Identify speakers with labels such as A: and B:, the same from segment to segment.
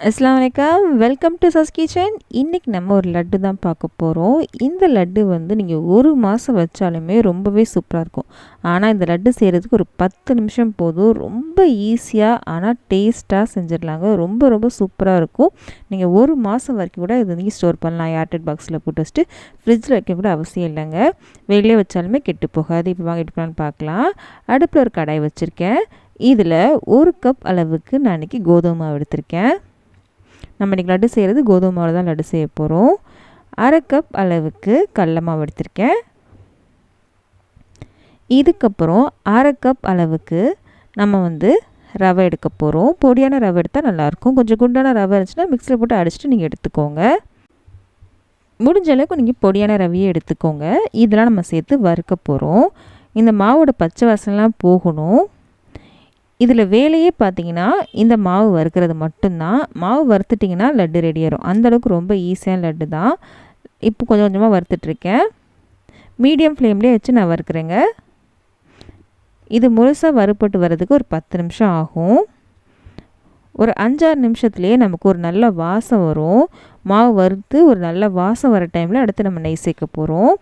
A: அஸ்லாம் வலைக்கம் welcome to சஸ் kitchen இன்றைக்கி நம்ம ஒரு லட்டு தான் பார்க்க போகிறோம் இந்த லட்டு வந்து நீங்கள் ஒரு மாதம் வச்சாலுமே ரொம்பவே சூப்பராக இருக்கும். ஆனால் இந்த லட்டு செய்கிறதுக்கு ஒரு பத்து நிமிஷம் போதும். ரொம்ப ஈஸியாக ஆனால் டேஸ்ட்டாக செஞ்சிடலாங்க. ரொம்ப ரொம்ப சூப்பராக இருக்கும். நீங்கள் ஒரு மாதம் வரைக்கும் கூட இது நீங்கள் ஸ்டோர் பண்ணலாம். ஏர்டெட் பாக்ஸில் போட்டு வச்சுட்டு ஃப்ரிட்ஜில் வைக்க கூட அவசியம் இல்லைங்க. வெளியே வச்சாலுமே கெட்டு போகாது. இப்போ வாங்கிட்டு போகலான்னு பார்க்கலாம். அடுப்பில் ஒரு கடாய் வச்சுருக்கேன். இதில் ஒரு கப் அளவுக்கு நான் இன்றைக்கி கோதுமை மாவு எடுத்திருக்கேன். நம்ம இன்றைக்கி லட்டு செய்கிறது கோதுமை மாவில் தான் லட்டு செய்ய போகிறோம் அரை கப் அளவுக்கு கடல மாவு எடுத்திருக்கேன். இதுக்கப்புறம் அரை கப் அளவுக்கு நம்ம வந்து ரவை எடுக்க போகிறோம் பொடியான ரவை எடுத்தால் நல்லாயிருக்கும். கொஞ்சம் குண்டான ரவை இருந்துச்சுன்னா மிக்சியில் போட்டு அடிச்சுட்டு நீங்கள் எடுத்துக்கோங்க. முடிஞ்ச அளவுக்கு நீங்கள் பொடியான ரவையை எடுத்துக்கோங்க. இதெல்லாம் நம்ம சேர்த்து வறுக்க போகிறோம் இந்த மாவோட பச்சை வாசனைலாம் போகணும். இதில் வேலையே பார்த்தீங்கன்னா இந்த மாவு வறுக்கிறது மட்டும்தான். மாவு வறுத்துட்டிங்கன்னா லட்டு ரெடி ஆயிரும். அந்தளவுக்கு ரொம்ப ஈஸியான லட்டு தான். இப்போ கொஞ்சம் கொஞ்சமாக வறுத்துட்ருக்கேன். மீடியம் ஃப்ளேம்லேயே வச்சு நான் வறுக்கிறேங்க. இது முழுசாக வறுப்பட்டு வர்றதுக்கு ஒரு பத்து நிமிஷம் ஆகும். ஒரு அஞ்சாறு நிமிஷத்துலேயே நமக்கு ஒரு நல்ல வாசம் வரும். மாவு வறுத்து ஒரு நல்ல வாசம் வர டைமில் அடுத்து நம்ம நெய் சேர்க்க போகிறோம்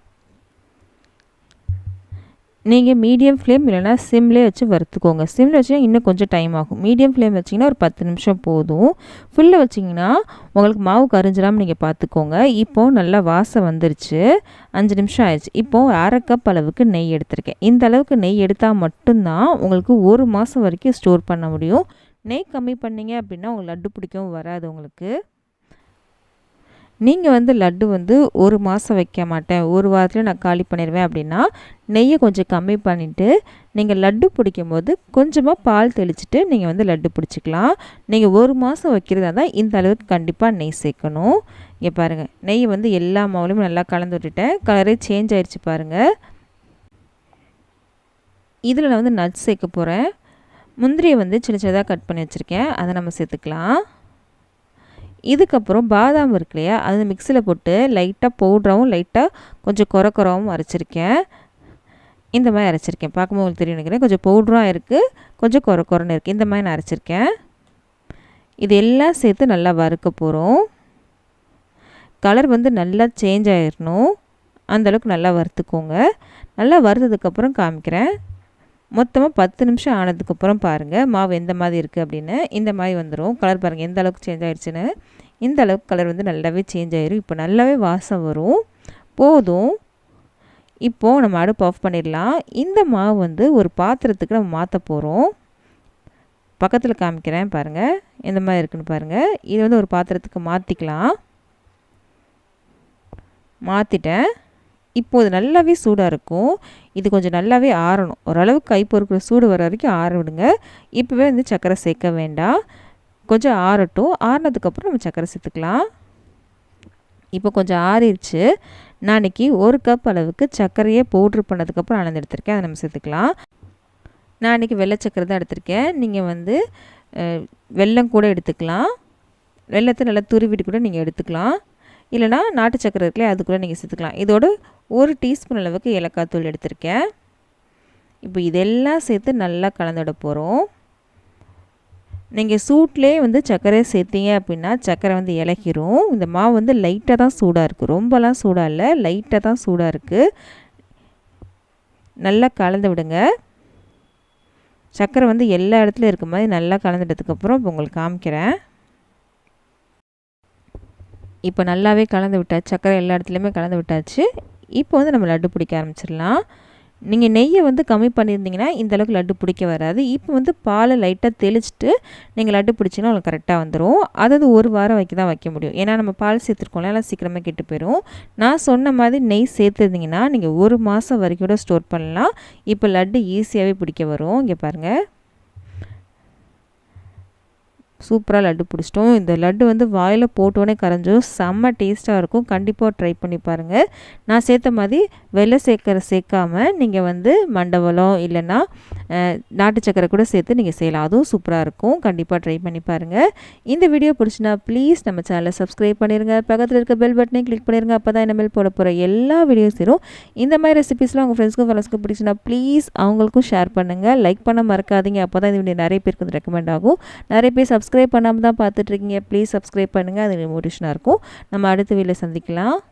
A: நீங்கள் மீடியம் ஃப்ளேம் இல்லைனா சிம்லேயே வச்சு வறுத்துக்கோங்க. சிம்மில் வச்சிங்கன்னா இன்னும் கொஞ்சம் டைம் ஆகும். மீடியம் ஃப்ளேம் வச்சிங்கன்னா ஒரு பத்து நிமிஷம் போதும். ஃபுல்லில் வச்சிங்கன்னா உங்களுக்கு மாவு கரைஞ்சிடாமல் நீங்கள் பார்த்துக்கோங்க இப்போது நல்லா வாசம் வந்துருச்சு. அஞ்சு நிமிஷம் ஆயிடுச்சு. இப்போது அரை கப் அளவுக்கு நெய் எடுத்திருக்கேன். இந்த அளவுக்கு நெய் எடுத்தால் மட்டும்தான் உங்களுக்கு ஒரு மாதம் வரைக்கும் ஸ்டோர் பண்ண முடியும். நெய் கம்மி பண்ணிங்க அப்படின்னா உங்களுக்கு லட்டு பிடிக்கவும் வராது உங்களுக்கு. நீங்கள் வந்து லட்டு வந்து ஒரு மாதம் வைக்க மாட்டேன். ஒரு வாரத்தில் நான் காலி பண்ணிடுவேன் அப்படின்னா நெய்யை கொஞ்சம் கம்மி பண்ணிவிட்டு நீங்கள் லட்டு பிடிக்கும் போது கொஞ்சமாக பால் தெளிச்சுட்டு நீங்கள் வந்து லட்டு பிடிச்சிக்கலாம். நீங்கள் ஒரு மாதம் வைக்கிறதா தான் இந்த அளவுக்கு கண்டிப்பாக நெய் சேர்க்கணும். இங்கே பாருங்கள் நெய் வந்து எல்லா மாவுலையும் நல்லா கலந்து விட்டுட்டேன். கலரே சேஞ்ச் ஆயிடுச்சு பாருங்கள் இதில் நான் வந்து நட்ஸ் சேர்க்க போகிறேன் முந்திரியை வந்து சின்ன சின்னதாக கட் பண்ணி வச்சுருக்கேன். அதை நம்ம சேர்த்துக்கலாம். இதுக்கப்புறம் பாதாம் இருக்கு இல்லையா? அதை மிக்சியில் போட்டு லைட்டாக பவுட்ராகவும் லைட்டாக கொஞ்சம் குறக்குறவும் அரைச்சிருக்கேன். இந்த மாதிரி அரைச்சிருக்கேன். பார்க்கும்போது உங்களுக்கு தெரியும் நினைக்கிறேன். கொஞ்சம் பவுட்ராக இருக்குது கொஞ்சம் குறை குறைன்னு இருக்குது இந்த மாதிரி நான் அரைச்சிருக்கேன். இது எல்லாம் சேர்த்து நல்லா வறுக்க போகிறோம் கலர் வந்து நல்லா சேஞ்ச் ஆகிடணும் அந்தளவுக்கு நல்லா வறுத்துக்கோங்க. நல்லா வறுத்ததுக்கப்புறம் காமிக்கிறேன். மொத்தமாக பத்து நிமிஷம் ஆனதுக்கப்புறம் பாருங்கள் மாவு எந்த மாதிரி இருக்குது அப்படின்னு. இந்த மாதிரி வந்துடும் கலர் பாருங்கள் எந்த அளவுக்கு சேஞ்ச் ஆகிடுச்சுன்னு இந்த அளவுக்கு கலர் வந்து நல்லாவே சேஞ்ச் ஆயிரும். இப்போ நல்லாவே வாசம் வரும். போதும். இப்போது நம்ம அடுப்பு ஆஃப் பண்ணிடலாம். இந்த மாவு வந்து ஒரு பாத்திரத்துக்கு நம்ம மாற்ற போகிறோம் பக்கத்தில் காமிக்கிறேன் பாருங்கள் எந்த மாதிரி இருக்குன்னு பாருங்கள் இதை வந்து ஒரு பாத்திரத்துக்கு மாற்றிக்கலாம் மாற்றிட்டேன் இப்போது நல்லாவே சூடாக இருக்கும். இது கொஞ்சம் நல்லாவே ஆறணும். ஓரளவுக்கு கை பொறுக்கிற சூடு வர வரைக்கும் ஆற விடுங்க. இப்போவே வந்து சர்க்கரை சேர்க்க வேண்டாம். கொஞ்சம் ஆறட்டும். ஆறினதுக்கப்புறம் நம்ம சர்க்கரை சேர்த்துக்கலாம். இப்போ கொஞ்சம் ஆறிடுச்சு. நான் இன்றைக்கி ஒரு கப் அளவுக்கு சர்க்கரையே பவுட்ரு பண்ணதுக்கப்புறம் அளந்து எடுத்திருக்கேன். அதை நம்ம சேர்த்துக்கலாம். நான் இன்றைக்கி வெள்ளை சர்க்கரை தான் எடுத்திருக்கேன். நீங்கள் வந்து வெல்லம் கூட எடுத்துக்கலாம். வெள்ளத்தை நல்லா துருவிட்டு கூட நீங்கள் எடுத்துக்கலாம். இல்லைனா நாட்டு சக்கரை இருக்குல்ல அது கூட நீங்கள் சேர்த்துக்கலாம். இதோட ஒரு டீஸ்பூன் அளவுக்கு ஏலக்காய் தூள் எடுத்திருக்கேன். இப்போ இதெல்லாம் சேர்த்து நல்லா கலந்துட போகிறோம் நீங்கள் சூட்லேயே வந்து சர்க்கரை சேர்த்தீங்க அப்படின்னா சர்க்கரை வந்து இலகிரும். இந்த மாவு வந்து லைட்டாக தான் சூடாக இருக்குது ரொம்பலாம் சூடாக இல்லை லைட்டாக தான் சூடாக இருக்குது நல்லா கலந்து விடுங்க. சர்க்கரை வந்து எல்லா இடத்துலையும் இருக்க மாதிரி நல்லா கலந்துட்டதுக்கப்புறம் இப்போ உங்களுக்கு காமிக்கிறேன். இப்போ நல்லாவே கலந்து விட்டாச்சு. சர்க்கரை எல்லா இடத்துலையுமே கலந்து விட்டாச்சு. இப்போ வந்து நம்ம லட்டு பிடிக்க ஆரம்பிச்சிடலாம். நீங்கள் நெய்யை வந்து கம்மி பண்ணியிருந்தீங்கன்னா இந்தளவுக்கு லட்டு பிடிக்க வராது. இப்போ வந்து பாலை லைட்டாக தெளிச்சிட்டு நீங்கள் லட்டு பிடிச்சிங்கன்னா உங்களுக்கு கரெக்டாக வந்துடும் அதாவது ஒரு வாரம் வைக்க தான் வைக்க முடியும். ஏன்னா நம்ம பால் சேர்த்துருக்கோம்ல எல்லாம் சீக்கிரமாக கெட்டு போயிடும் நான் சொன்ன மாதிரி நெய் சேர்த்துருந்தீங்கன்னா நீங்கள் ஒரு மாதம் வரைக்கும் கூட ஸ்டோர் பண்ணலாம். இப்போ லட்டு ஈஸியாகவே பிடிக்க வரும். இங்கே பாருங்கள் சூப்பராக லட்டு பிடிச்சிட்டோம். இந்த லட்டு வந்து வாயில் போட்டோன்னே கரைஞ்சோம் செம்ம டேஸ்ட்டாக இருக்கும். கண்டிப்பாக ட்ரை பண்ணி பாருங்கள் நான் சேர்த்த மாதிரி வெள்ளை சேர்க்கிற சேர்க்காமல் நீங்கள் வந்து மண்டபலம் இல்லைன்னா நாட்டு சக்கரை கூட சேர்த்து நீங்கள் செய்யலாம். அதுவும் சூப்பராக இருக்கும். கண்டிப்பாக ட்ரை பண்ணி பாருங்கள் இந்த வீடியோ பிடிச்சினா ப்ளீஸ் நம்ம சேனலை சப்ஸ்கிரைப் பண்ணிடுங்க பக்கத்தில் இருக்க பெல் பட்டனே கிளிக் பண்ணிடுங்க அப்போ தான் இனிமேல் போட போகிற எல்லா வீடியோஸும் இந்த மாதிரி ரெசிபிஸ்லாம் உங்கள் ஃப்ரெண்ட்ஸ்க்கும் ஃபாலோஸ்க்கும் பிடிச்சினா ப்ளீஸ் அவங்களுக்கும் ஷேர் பண்ணுங்கள் லைக் பண்ண மறக்காதீங்க. அப்போ தான் இந்த வீடியோ நிறைய பேருக்கு வந்து ரெக்கமெண்ட் ஆகும். நிறைய பேர் சப்ஸ்கிரைப் சப்ஸ்கிரைப் பண்ணாமல் தான் பார்த்துட்ருக்கீங்க ப்ளீஸ் சப்ஸ்கிரைப் பண்ணுங்கள் அது மோட்டிவேஷனாக இருக்கும். நம்ம அடுத்த வீடியோவில் சந்திக்கலாம்.